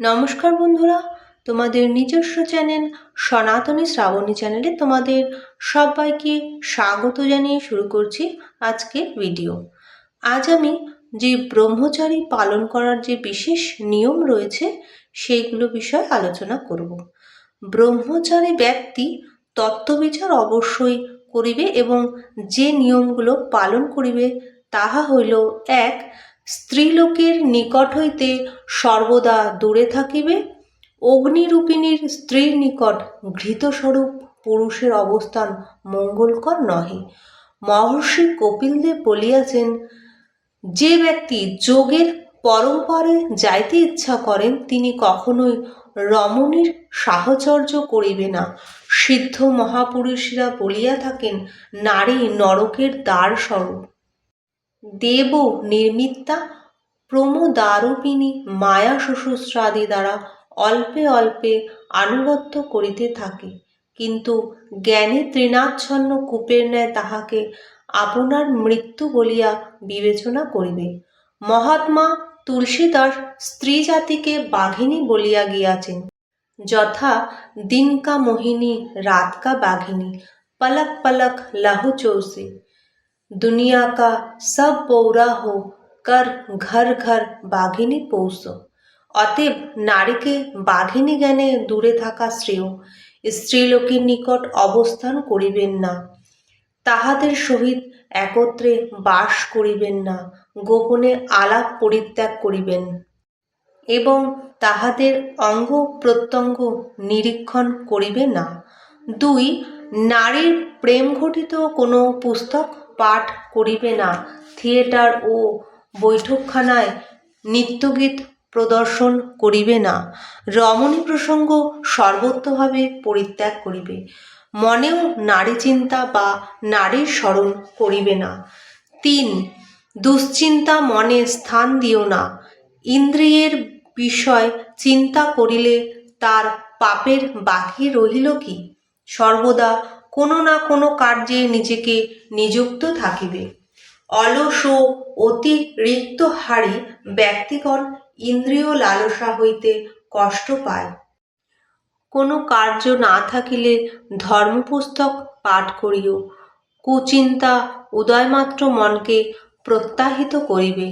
নমস্কার বন্ধুরা, তোমাদের নিজস্ব চ্যানেল সনাতনী শ্রাবণী চ্যানেলে তোমাদের সবাইকে স্বাগত জানিয়ে শুরু করছি আজকের ভিডিও। আজ আমি যে ব্রহ্মচারী পালন করার যে বিশেষ নিয়ম রয়েছে, সেইগুলো বিষয়ে আলোচনা করব। ব্রহ্মচারী ব্যক্তি তত্ত্ববিচার অবশ্যই করিবে এবং যে নিয়মগুলো পালন করিবে, তাহা হইল এক স্ত্রীলোকের নিকট হইতে সর্বদা দূরে থাকিবে, অগ্নিরূপিণীর স্ত্রীর নিকট ঘৃতস্বরূপ পুরুষের অবস্থান মঙ্গলকর নহে। মহর্ষি কপিলদেব বলিয়াছেন, যে ব্যক্তি যোগের পরম্পরে যাইতে ইচ্ছা করেন, তিনি কখনোই রমণীর সাহচর্য করিবে না। সিদ্ধ মহাপুরুষরা বলিয়া থাকেন, নারী নরকের দ্বার স্বরূপ। দেব নির্মিতা প্রমোদারূপিণী মায়া শ্বশুশ্রাদি দ্বারা অল্পে অল্পে আনুগত্য করিতে থাকে। কিন্তু জ্ঞানে তৃণাচ্ছন্ন কূপের ন্যায় তাহাকে আপনার মৃত্যু বলিয়া বিবেচনা করিবে। মহাত্মা তুলসীদাস স্ত্রী জাতিকে বাঘিনী বলিয়া গিয়াছেন। যথা দিনকা মোহিনী রাতকা বাঘিনী পলক পলক লাহু চৌসে। दुनिया का सब पौरा हो कर ঘর ঘর বাঘিনী পৌষ অতএব নারীকে বাঘিনী জ্ঞানে দূরে থাকা শ্রেয় স্ত্রীলোকের নিকট অবস্থান করিবেন না তাহাদের সহিত একত্রে বাস করিবেন না গোপনে আলাপ পরিত্যাগ করিবেন এবং তাহাদের অঙ্গ প্রত্যঙ্গ নিরীক্ষণ করিবে না দুই নারীর প্রেম ঘটিত কোনো পুস্তক পাঠ করিবে না। থিয়েটার ও বৈঠকখানায় নৃত্যগীত প্রদর্শন করিবে না। রমণী প্রসঙ্গ সর্বত্রভাবে পরিত্যাগ করিবে। মনেও নারী চিন্তা বা নারীর স্মরণ করিবে না। তিন, দুশ্চিন্তা মনে স্থান দিও না। ইন্দ্রিয়ের বিষয় চিন্তা করিলে তার পাপের বাকি রহিল কি? সর্বদা কোনো না কোনো কার্যে নিজেকে নিযুক্ত থাকিবে। অলস ও অতিরিক্ত হারে ব্যক্তিগণ ইন্দ্রিয় লালসা হইতে কষ্ট পায়। কোনো কার্য না থাকিলে ধর্মপুস্তক পাঠ করিও। কুচিন্তা উদয়মাত্র মনকে প্রত্যাহিত করিবে।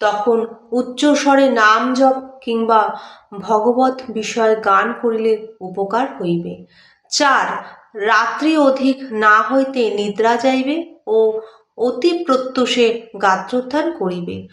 তখন উচ্চস্বরে নাম জপ কিংবা ভগবত বিষয় গান করিলে উপকার হইবে। চার রাত্রি অধিক না হইতে নিদ্রা যাইবে ও অতি প্রত্যুষে গাত্রোত্থান করিবে।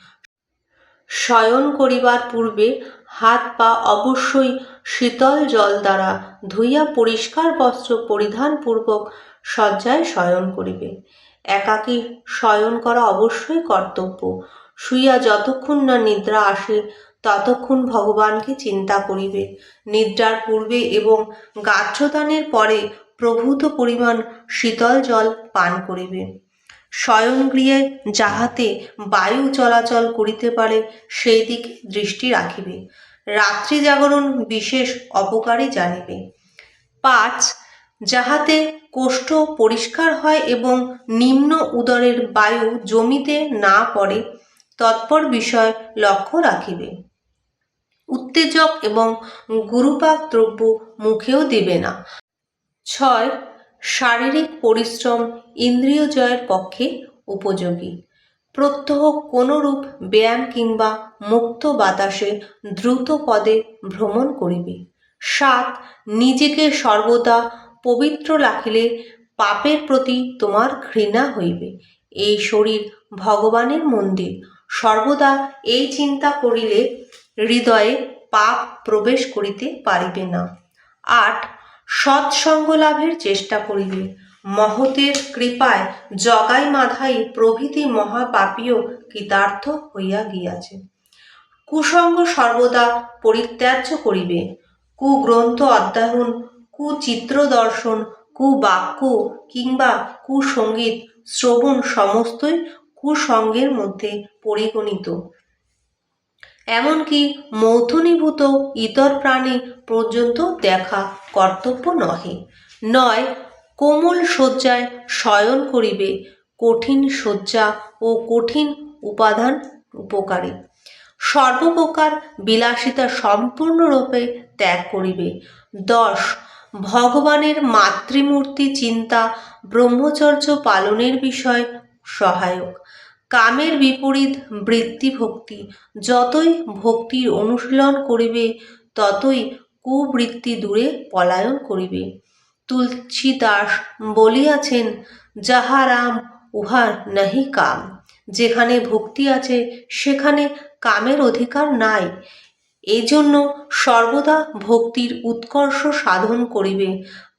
শয়ন করিবার পূর্বে হাত পা অবশ্যই শীতল জল দ্বারা ধুইয়া পরিষ্কার বস্ত্র পরিধানপূর্বক শয্যায় শয়ন করিবে। একাকী শয়ন করা অবশ্যই কর্তব্য। শুইয়া যতক্ষণ না নিদ্রা আসে, ততক্ষণ ভগবানকে চিন্তা করিবে। নিদ্রার পূর্বে এবং গাত্রদানের পরে প্রভূত পরিমাণ শীতল জল পান করিবে। শয়নগৃহে যাহাতে বায়ু চলাচল করিতে পারে, সেই দিকে দৃষ্টি রাখিবে। রাত্রি জাগরণ বিশেষ অপকারী জানিবে। পাঁচ, যাহাতে কোষ্ঠ পরিষ্কার হয় এবং নিম্ন উদরের বায়ু জমিতে না পড়ে, তৎপর বিষয় লক্ষ্য রাখিবে। উত্তেজক এবং গুরুপাক দ্রব্য মুখেও দিবে না। ছয়, শারীরিক পরিশ্রম ইন্দ্রিয় জয়ের পক্ষে উপযোগী। প্রত্যহ কোনরূপ ব্যায়াম কিংবা মুক্ত বাতাসে দ্রুত পদে ভ্রমণ করিবে। সাত, নিজেকে সর্বদা পবিত্র রাখিলে পাপের প্রতি তোমার ঘৃণা হইবে। এই শরীর ভগবানের মন্দির। সর্বদা এই চিন্তা করিলে হৃদয়ে পাপ প্রবেশ করিতে পারিবে না। আট সৎসঙ্গ লাভের চেষ্টা করিবে মহতের কৃপায় জগাই মাধাই প্রভৃতি মহাপাপীয় কৃতার্থ হইয়া গিয়াছে। কুসঙ্গ সর্বদা পরিত্যাজ্য করিবে। কুগ্রন্থ অধ্যয়ন, কুচিত্র দর্শন, কুবাক্য কিংবা কুসঙ্গীত শ্রবণ সমস্তই কুসঙ্গের মধ্যে পরিগণিত। এমনকি মৌথনীভূত ইতর প্রাণী পর্যন্ত দেখা কর্তব্য নহে। নয়, কোমল শয্যায় শয়ন করিবে, কঠিন শয্যা ও কঠিন উপাদান উপকারী। সর্বপ্রকার বিলাসিতা সম্পূর্ণরূপে ত্যাগ করিবে। দশ, ভগবানের মাতৃমূর্তি চিন্তা ব্রহ্মচর্য পালনের বিষয় সহায়ক। কামের বিপরীত বৃত্তি ভক্তি। যতই ভক্তির অনুশীলন করিবে, ততই কুবৃত্তি দূরে পলায়ন করিবে। তুলসী দাস বলিয়াছেন যাহা রাম উহার নাহি কাম। যেখানে ভক্তি আছে, সেখানে কামের অধিকার নাই। এই জন্য সর্বদা ভক্তির উৎকর্ষ সাধন করিবে।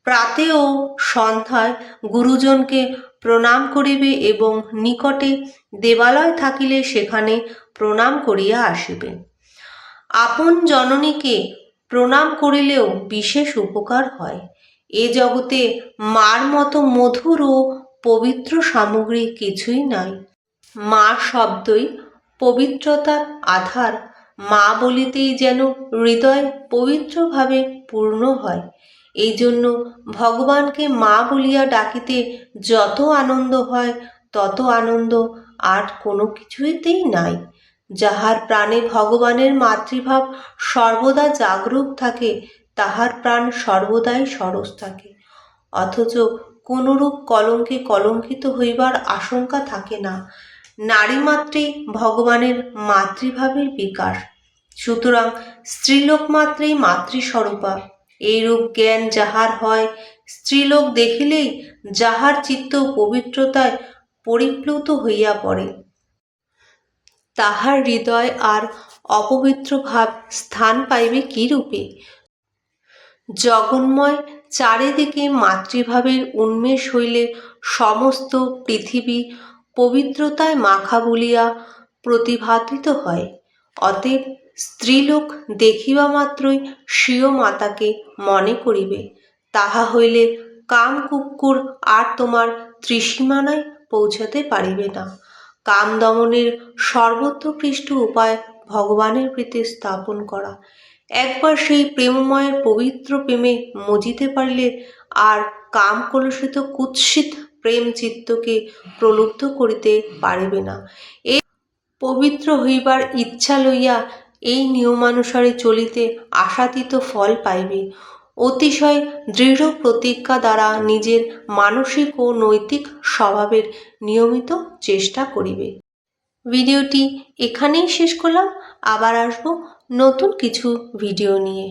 প্রাতে ও সন্ধ্যায় গুরুজনকে প্রণাম করিবে এবং নিকটে দেবালয় থাকিলে সেখানে প্রণাম করিয়া আসিবে। আপন জননীকে প্রণাম করিলেও বিশেষ উপকার হয়। এ জগতে মার মতো মধুর ও পবিত্র সামগ্রী কিছুই নাই। মা শব্দই পবিত্রতার আধার। মা বলিতেই যেন হৃদয় পবিত্রভাবে পূর্ণ হয়। এই জন্য ভগবানকে মা বলিয়া ডাকিতে যত আনন্দ হয়, তত আনন্দ আর কোনো কিছুইতেই নাই। যাহার প্রাণে ভগবানের মাতৃভাব সর্বদা জাগরুক থাকে, তাহার প্রাণ সর্বদাই সরস থাকে। অথচ কোনরূপ কলঙ্কে কলঙ্কিত হইবার আশঙ্কা থাকে না। নারী মাত্রেই ভগবানের মাতৃভাবের বিকাশ। সুতরাং স্ত্রীলোক মাত্রেই মাতৃস্বরূপা। এইরূপ জ্ঞান যাহার হয়, স্ত্রীলোক দেখিলেই যাহার চিত্ত পবিত্রতায় পরিপ্লুত হইয়া পড়ে। তাহার হৃদয় আর অপবিত্র ভাব স্থান পাইবে কিরূপে? জগন্ময় চারিদিকে মাতৃভাবের উন্মেষ হইলে সমস্ত পৃথিবী পবিত্রতায় মাখা বলিয়া প্রতিভাতিত হয়। অতএব স্ত্রীলোক দেখিবা মাত্রই স্বীয় মাতাকে মনে করিবে। তাহা হইলে কাম কুক্কুর আর তোমার ত্রিসীমানায় পৌঁছাতে পারিবে না। কাম দমনের সর্বোত্তকৃষ্ট উপায় ভগবানের প্রীতি স্থাপন করা। একবার সেই প্রেমময়ের পবিত্র প্রেমে মজিতে পারলে আর কাম কলুষিত কুৎসিত প্রেম চিত্তকে প্রলুব্ধ করিতে পারিবে না। পবিত্র হইবার ইচ্ছা লইয়া এই নিয়মানুসারে চলিতে আশাতীত ফল পাইবে। অতিশয় দৃঢ় প্রতিজ্ঞা দ্বারা নিজের মানসিক ও নৈতিক স্বভাবের নিয়মিত চেষ্টা করিবে। ভিডিওটি এখানেই শেষ করলাম। আবার আসব নতুন কিছু ভিডিও নিয়ে।